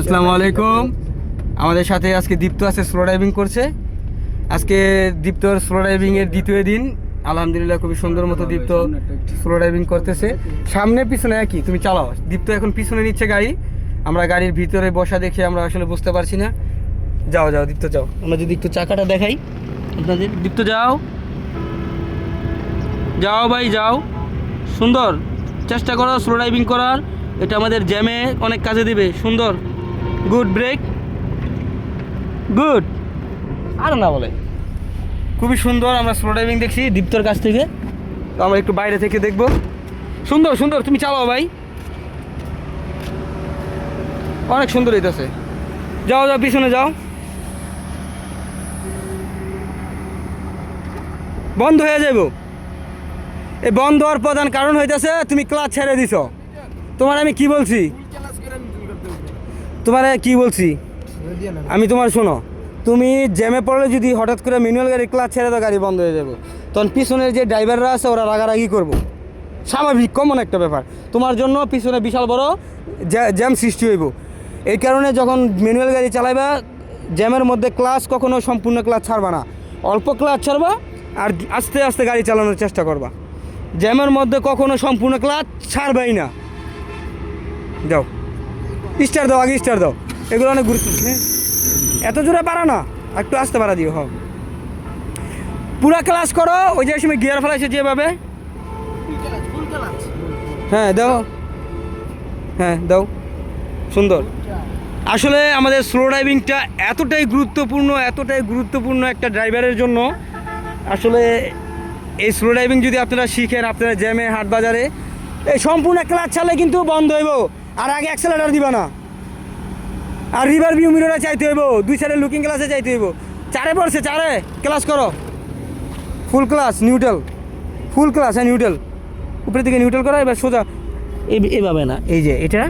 আসসালামু আলাইকুম। আমাদের সাথে আজকে দীপ্ত আছে স্লো ড্রাইভিং করছে। আজকে দীপ্তর স্লো ড্রাইভিং এর দ্বিতীয় দিন। আলহামদুলিল্লাহ খুবই সুন্দর মতো দীপ্ত স্লো ড্রাইভিং করতেছে। সামনে পিছনে একই তুমি চালাও। দীপ্ত এখন পিছনে নিচ্ছে গাড়ি। আমরা গাড়ির ভিতরে বসা দেখে আমরা আসলে বুঝতে পারছি না। যাও যাও দীপ্ত যাও। আমরা যদি একটু চাকাটা দেখাই আপনাদের। দীপ্ত যাও। যাও ভাই যাও। সুন্দর। চেষ্টা করো স্লো ড্রাইভিং করার। এটা আমাদের জ্যামে অনেক কাজে দিবে। সুন্দর। গুড ব্রেক গুড আর না বলে। খুবই সুন্দর আমরা স্লো ড্রাইভিং দেখছি দীপ্তর কাছ থেকে। তো আমরা একটু বাইরে থেকে দেখব। সুন্দর সুন্দর। তুমি চালাও ভাই। অনেক সুন্দর হইতেছে। যাও যাও, পিছনে যাও। বন্ধ হয়ে যাব এই বন্ধ হওয়ার প্রধান কারণ হইতেছে, তুমি ক্লাস ছেড়ে দিছ। তোমার আমি কি বলছি? তোমার কি বলছি? আমি তোমার শোনো, তুমি জ্যামে পড়লে যদি হঠাৎ করে ম্যানুয়াল গাড়ি ক্লাচ ছেড়ে দাও, গাড়ি বন্ধ হয়ে যাবে। তখন পিছনের যে ড্রাইভাররা আছে, ওরা রাগারাগি করব। স্বাভাবিক কমন একটা ব্যাপার। তোমার জন্য পিছনে বিশাল বড় জ্যাম সৃষ্টি হইব। এই কারণে যখন ম্যানুয়াল গাড়ি চালাইবা, জ্যামের মধ্যে ক্লাস কখনো সম্পূর্ণ ক্লাচ ছাড়বা না। অল্প ক্লাচ ছাড়বা আর আস্তে আস্তে গাড়ি চালানোর চেষ্টা করবা। জ্যামের মধ্যে কখনো সম্পূর্ণ ক্লাচ ছাড়বাই না। যাও স্টার দাও, আগে স্টার দাও। এগুলো অনেক গুরুত্ব এত জোরে পারা না একটু আস্তে পারা দিও হ্যাঁ পুরা ক্লাস করো, ওই যে সময় গিয়ার ফেলাইছে যেভাবে। হ্যাঁ দাও। হ্যাঁ দাও। সুন্দর। আসলে আমাদের স্লো ড্রাইভিংটা এতটাই গুরুত্বপূর্ণ এতটাই গুরুত্বপূর্ণ একটা ড্রাইভারের জন্য। আসলে এই স্লো ড্রাইভিং যদি আপনারা শিখেন, আপনারা জ্যামে হাট বাজারে এই সম্পূর্ণ ক্লাচ চালে কিন্তু বন্ধ হইব। আর আগে অ্যাক্সেলেটার দিবা না। আর রিভার ভিউ মিররে চাইতে হইব, দুই সাইডে লুকিং ক্লাসে চাইতে হইব। চারে পড়ছে, চারে। ক্লাস করো। Full clutch neutral full clutch হ্যাঁ নিউট্রাল উপরের দিকে নিউট্রাল করো, এবার সোজা। এভাবে না, এই যে, এটা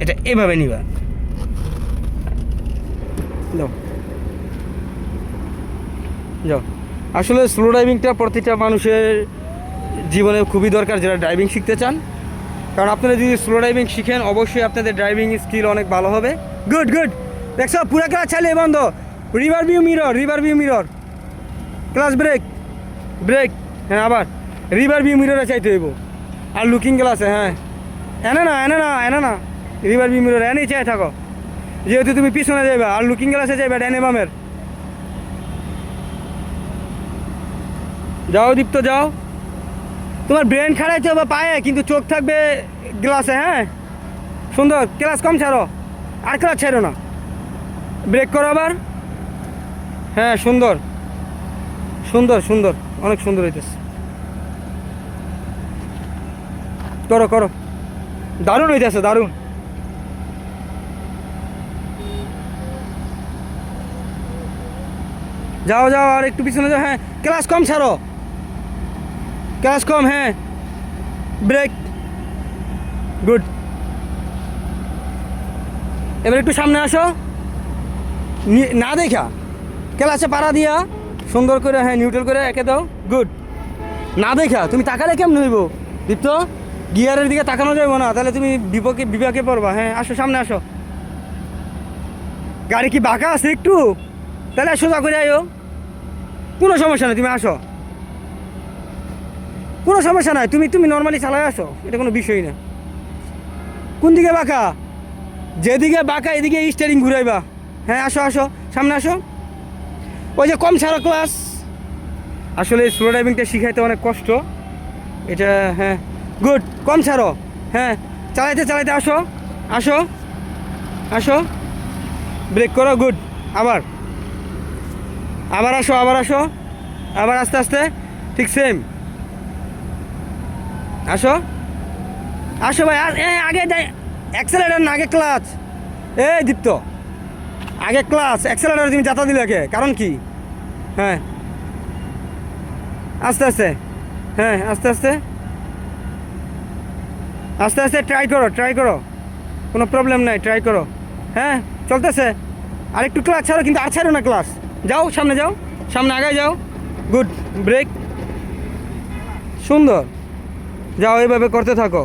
এটা এভাবে নিবা। যাও। আসলে স্লো ড্রাইভিংটা প্রতিটা মানুষের জীবনে খুবই দরকার, যারা ড্রাইভিং শিখতে চান। কারণ আপনারা যদি স্লো ড্রাইভিং শিখেন, অবশ্যই আপনাদের ড্রাইভিং স্কিল অনেক ভালো হবে। গুড গুড দেখছ পুরা ক্লাস চালিয়ে বন্ধ। Rear view mirror rear view mirror clutch brake brake হ্যাঁ আবার। রিভার ভিউ মিররে চাইতে হইব। আর লুকিং গ্লাসে হ্যাঁ। এনে না এনে না এনে না। রিভার ভিউ মিরর এনেই চাই থাকো। যেহেতু তুমি পিছনে যাইবা, আর লুকিং গ্লাসে যাইবা ড্যানে বামের। যাও দীপ্ত, যাও। তোমার ব্রেন খাড়াইতে হবে পায়ে, কিন্তু চোখ থাকবে গ্লাসে হ্যাঁ? সুন্দর ক্লাস কম ছাড়ো, আর ক্লাস ছাড়ো না। ব্রেক করো আবার। হ্যাঁ সুন্দর। সুন্দর সুন্দর, অনেক সুন্দর হইতেছে। করো করো। দারুণ হইতেছে, দারুণ। যাও যাও, আর একটু পিছনে যাও হ্যাঁ। ক্লাস কম ছাড়ো। ক্লাস কম হ্যাঁ। ব্রেক। গুড। এবার একটু সামনে আসো। নি- দেখা। ক্লাসে পাড়া দিয়া, সুন্দর করে হ্যাঁ নিউট্রাল করে একে দাও। গুড। না দেখা, তুমি তাকালে কেমন হইব? দীপ্ত, গিয়ারের দিকে তাকানো যাবে না। তাহলে তুমি বিপকে বিপাকে পড়বা। হ্যাঁ আসো, সামনে আসো। গাড়ি কি বাঁকা আছে একটু? তাহলে সোজা করে আইও কোনো সমস্যা নেই, তুমি আসো। কোনো সমস্যা নাই। তুমি তুমি নর্মালি চালাই আসো, এটা কোনো বিষয় না। কোন দিকে বাঁকা? যেদিকে বাঁকা, এদিকে স্টারিং ঘুরাইবা। হ্যাঁ আসো আসো, সামনে আসো। ওই যে কম ছাড়ো ক্লাস আসলে স্লো ড্রাইভিংটা শিখাইতে অনেক কষ্ট। এটা হ্যাঁ গুড কম ছাড়ো হ্যাঁ চালাইতে চালাইতে আসো। আসো আসো। ব্রেক করো গুড আবার। আবার আসো আবার আসো। আবার আস্তে আস্তে। ঠিক সেম আসো। আসো ভাই, আর আগে অ্যাক্সেলেটার না, আগে ক্লাচ এই দীপ্ত। আগে ক্লাস অ্যাক্সেলেটার তুমি যাতা দিলে আগে, কারণ কি? হ্যাঁ। আস্তে আস্তে। হ্যাঁ আস্তে আস্তে। আস্তে আস্তে ট্রাই করো ট্রাই করো। কোনো প্রবলেম নাই ট্রাই করো। হ্যাঁ চলতেছে। আর একটু ক্লাস ছাড়ো, কিন্তু আর ছাড়ো না ক্লাস যাও, সামনে যাও। সামনে আগে যাও। গুড ব্রেক সুন্দর। যাও এইভাবে করতে থাকো।